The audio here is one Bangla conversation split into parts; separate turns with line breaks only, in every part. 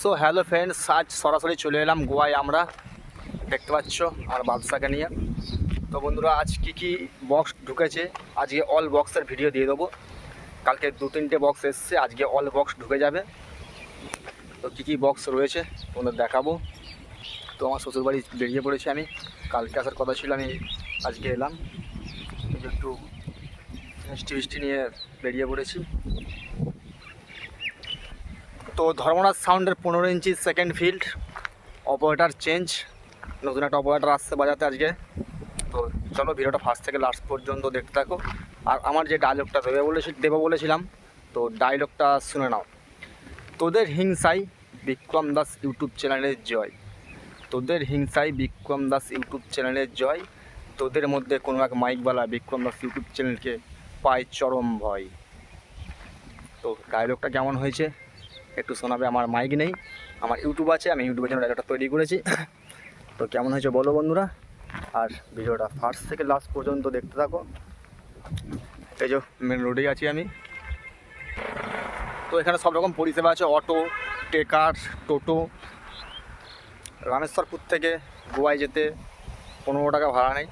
সো হ্যালো ফ্রেন্ডস, আজ সরাসরি চলে এলাম গোয়ায় আমরা। দেখতে পাচ্ছ আর বাদশাকে নিয়ে। তো বন্ধুরা, আজ কি কি বক্স ঢুকেছে, আজকে অল বক্সের ভিডিও দিয়ে দেবো। কালকে দু তিনটে বক্স এসছে, আজকে অল বক্স ঢুকে যাবে। তো কী কী বক্স রয়েছে, তোমাদের দেখাবো। তো আমার শ্বশুরবাড়ি বেরিয়ে পড়েছি আমি। কালকে আসার কথা ছিল, আমি আজকে এলাম। একটু মিষ্টি মিষ্টি নিয়ে বেরিয়ে পড়েছি। তো ধর্মরাজ সাউন্ডের পনেরো inch second field operator change নতুন একটা অপারেটার আসছে বাজাতে আজকে। তো চলো ভিডিওটা ফার্স্ট থেকে লাস্ট পর্যন্ত দেখতে থাকো। আর আমার যে ডায়লগটা দেবে বলেছি দেবো বলেছিলাম, তো ডায়লগটা শুনে নাও। তোদের হিংসাই বিক্রম দাস ইউটিউব চ্যানেলের জয়। তোদের হিংসাই বিক্রম দাস ইউটিউব চ্যানেলের জয়। তোদের মধ্যে কোনো এক মাইকওয়ালা বিক্রম দাস ইউটিউব চ্যানেলকে পায় চরম ভয়। তো ডায়লগটা কেমন হয়েছে? একটু শোনাবে, আমার মাইক নেই, আমার ইউটিউব আছে, আমি ইউটিউবের জন্য ডায়লগটা তৈরি করেছি। তো কেমন হয়েছে বলো বন্ধুরা? আর ভিডিওটা ফার্স্ট থেকে লাস্ট পর্যন্ত দেখতে থাকো। এই যে মেন রোডেই আছি আমি। তো এখানে সব রকম পরিষেবা আছে অটো টেকার টোটো। রামেশ্বরপুর থেকে গোয়ায় যেতে পনেরো টাকা ভাড়া নেই,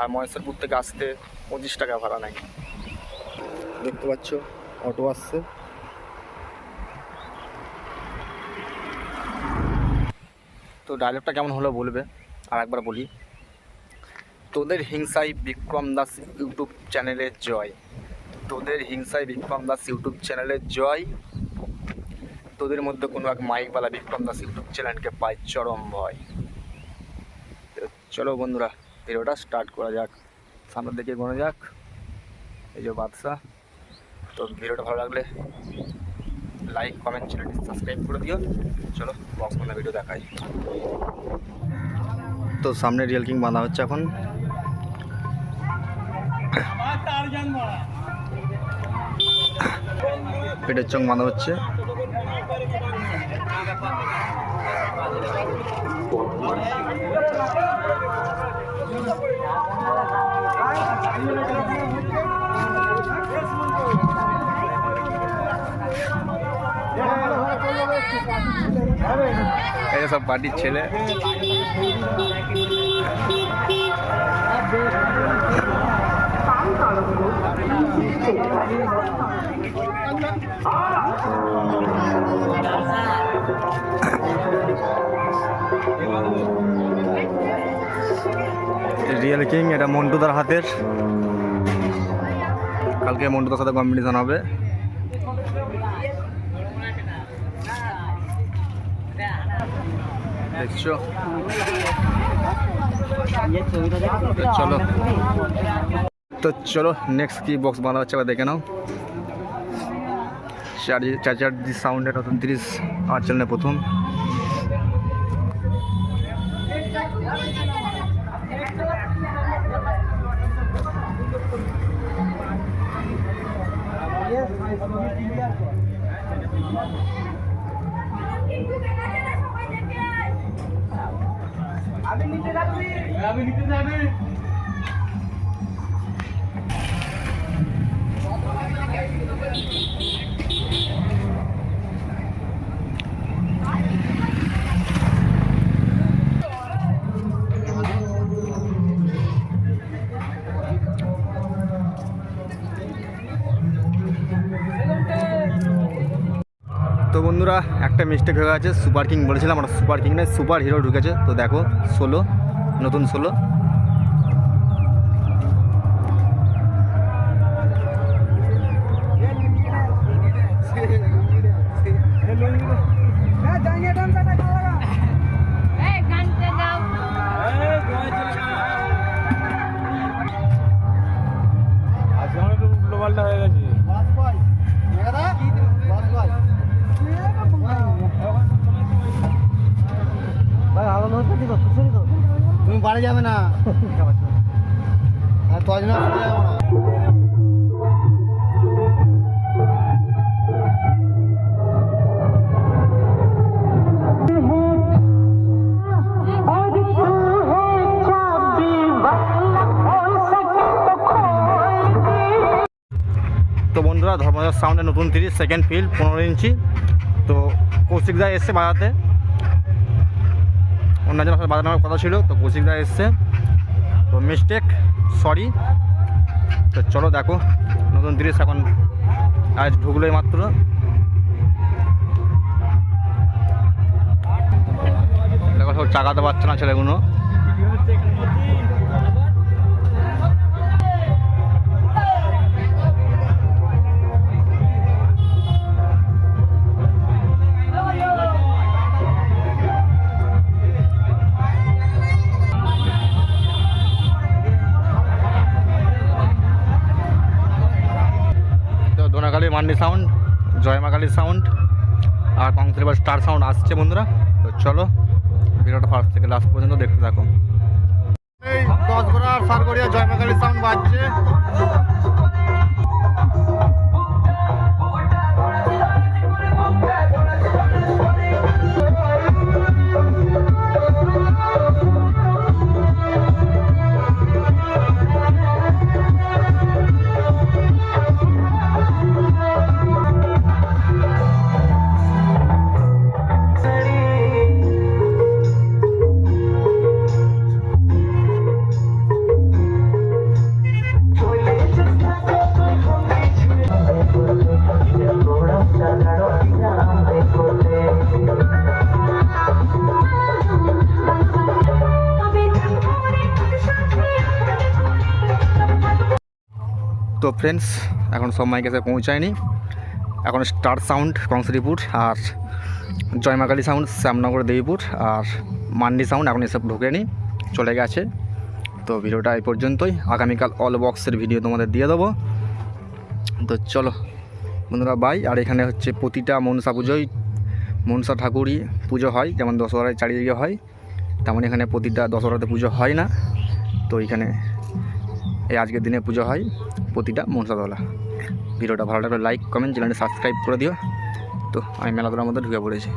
আর মহেশ্বরপুর থেকে আসতে পঁচিশ টাকা ভাড়া নেই। দেখতে পাচ্ছ অটো আসছে। তো ডায়লগটা কেমন হলো বলবে? আর একবার বলি। তোদের হিংসায় বিক্রম দাস ইউটিউব চ্যানেলের জয়। তোদের হিংসায় বিক্রম দাস ইউটিউব চ্যানেলের জয়। তোদের মধ্যে কোনো এক মাইকওয়ালা বিক্রম দাস ইউটিউব চ্যানেলকে পায় চরম ভয়। চলো বন্ধুরা, ভিডিওটা স্টার্ট করা যাক। সামনের দিকে গোনা যাক। এই যে বাদশাহ, তো ভিডিওটা ভালো লাগলে লাইক কমেন্ট চ্যানেলটি সাবস্ক্রাইব করে দিও। চলো বক্স বান্ধা ভিডিও দেখাই। তো সামনে রিয়েল কিং বাঁধা হচ্ছে এখন। পেটের চং বাঁধা হচ্ছে। এই যে সব পার্টির ছেলে। রিয়েল কিং এটা মন্টুদার হাতের। কালকে মন্টুদার সাথে কম্পিটিশন হবে। দেখছ? তো চলো। তো চলো নেক্সট কি বক্স বাঁধা হচ্ছে আবার দেখে নাও। চার চার চার দি সাউন্ডের নতুন তিরিশ আমার চ্যানেলে প্রথম। I'm in the middle of it. I'm in the middle of it. তো বন্ধুরা, একটা মিস্টেক হয়ে গেছে, সুপার কিং বলেছিলাম, আমরা সুপার কিং নয়, সুপার হিরো ঢুকেছে। তো দেখো, ষোলো, নতুন ষোলো।
তুমি বাড়ি যাবে না? তজন
তো বন্ধুরা ধর্মদাস সাউন্ডের নতুন তিরিশ সেকেন্ড ফিল্ড পনেরো ইঞ্চি। তো কৌশিক দা এসছে বাজাতে। অন্যজনের বাজার নেওয়ার কথা ছিল, তো কৌশিকরা এসছে। তো মিস্টেক সরি তো চলো দেখো, নতুন জিনিস এখন আজ ঢুকলোই মাত্র। দেখো সব চাকাতে পারছে না ছেলেগুলো। মান্ডি সাউন্ড জয় মাকালি সাউন্ড আর কংসের স্টার সাউন্ড আসছে বন্ধুরা। তো চলো, ভিডিওটা ফার্স্ট থেকে লাস্ট পর্যন্ত দেখতে থাকো। দশ আর সারগড়িয়া জয়মাকালী সাউন্ড বাজছে। তো ফ্রেন্ডস এখন সব মাইক এসে পৌঁছায়নি। এখন স্টার সাউন্ড কংসরিপুর আর জয়মাকালী সাউন্ড শ্যামনগর দেবীপুর আর মান্ডি সাউন্ড এখন এসব ঢোকেনি, চলে গেছে। তো ভিডিওটা এই পর্যন্তই। আগামীকাল অল বক্সের ভিডিও তোমাদের দিয়ে দেবো। তো চলো, বন্ধুরা বাই আর এখানে হচ্ছে প্রতিটা মনসা পুজোয় মনসা ঠাকুরই পুজো হয়, যেমন দশহরায় চারিদিকে হয়, তেমন এখানে প্রতিটা দশহরাতে পুজো হয় না। তো এখানে এই আজকের দিনে পুজো হয় প্রতিটা মনসাতলা। ভিডিওটা ভালো লাগলে লাইক কমেন্ট চ্যানেলটা সাবস্ক্রাইব করে দিও। তো আমি মেলাধুলার মধ্যে ঢুকে পড়েছি।